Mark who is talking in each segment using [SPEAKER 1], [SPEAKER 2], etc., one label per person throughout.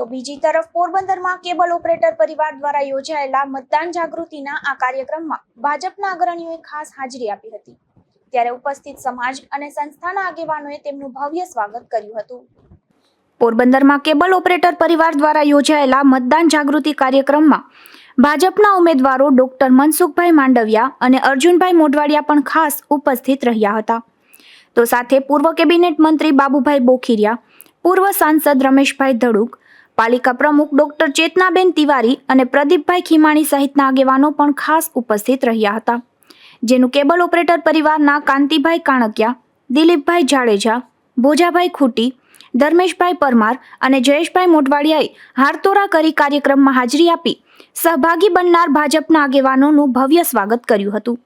[SPEAKER 1] તો બીજી તરફ પોરબંદરમાં કેબલ ઓપરેટર પરિવાર દ્વારા યોજાયેલા મતદાન જાગૃતિના આ કાર્યક્રમમાં ભાજપના અગ્રણીઓએ ખાસ હાજરી આપી હતી. ત્યારે ઉપસ્થિત સમાજ અને સંસ્થાના આગેવાનોએ તેમનું ભવ્ય સ્વાગત કર્યું હતું. પોરબંદરમાં કેબલ ઓપરેટર પરિવાર દ્વારા યોજાયેલા મતદાન જાગૃતિ કાર્યક્રમમાં ભાજપના ઉમેદવારો ડોક્ટર મનસુખભાઈ માંડવિયા અને અર્જુનભાઈ મોઢવાડિયા પણ ખાસ ઉપસ્થિત રહ્યા હતા. તો સાથે પૂર્વ કેબિનેટ મંત્રી બાબુભાઈ બોખીરિયા, પૂર્વ સાંસદ રમેશભાઈ ધડુક પાલિકા પ્રમુખ ડોક્ટર ચેતનાબેન તિવારી અને પ્રદીપભાઈ ખીમાણી સહિતના આગેવાનો પણ ખાસ ઉપસ્થિત રહ્યા હતા, જેનું કેબલ ઓપરેટર પરિવારના કાંતિભાઈ કાણકિયા, દિલીપભાઈ જાડેજા, ભોજાભાઈ ખૂટી, ધર્મેશભાઈ પરમાર અને જયેશભાઈ મોટવાડિયાએ હારતોરા કરી કાર્યક્રમમાં હાજરી આપી સહભાગી બનનાર ભાજપના આગેવાનોનું ભવ્ય સ્વાગત કર્યું હતું.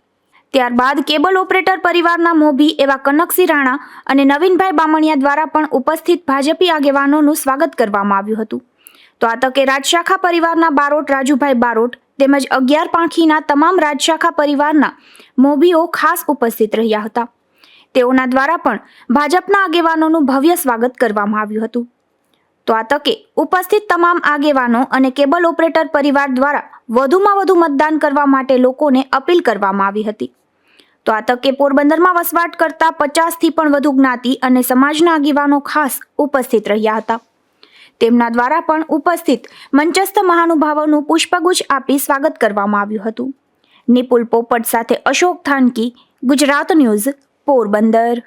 [SPEAKER 1] ત્યારબાદ કેબલ ઓપરેટર પરિવારના મોભી એવા કનકસિંહ રાણા અને નવીનભાઈ બામણિયા દ્વારા પણ ઉપસ્થિત ભાજપી આગેવાનોનું સ્વાગત કરવામાં આવ્યું હતું. તો આ તકે રાજશાખા પરિવારના બારોટ રાજુભાઈ બારોટ તેમજ અગિયાર પાંખીના તમામ રાજશાખા પરિવારના મોભીઓ ખાસ ઉપસ્થિત રહ્યા હતા. તેઓના દ્વારા પણ ભાજપના આગેવાનોનું ભવ્ય સ્વાગત કરવામાં આવ્યું હતું. તો આ તકે ઉપસ્થિત તમામ આગેવાનો અને કેબલ ઓપરેટર પરિવાર દ્વારા વધુમાં વધુ મતદાન કરવા માટે લોકોને અપીલ કરવામાં આવી હતી. તો આ તકે પોરબંદરમાં વસવાટ કરતા પચાસથી પણ વધુ જ્ઞાતિ અને સમાજના આગેવાનો ખાસ ઉપસ્થિત રહ્યા હતા. તેમના દ્વારા પણ ઉપસ્થિત મંચસ્થ મહાનુભાવોનું પુષ્પગુચ્છ આપી સ્વાગત કરવામાં આવ્યું હતું. નિપુલ પોપટ સાથે અશોક થાનકી, ગુજરાત ન્યૂઝ, પોરબંદર.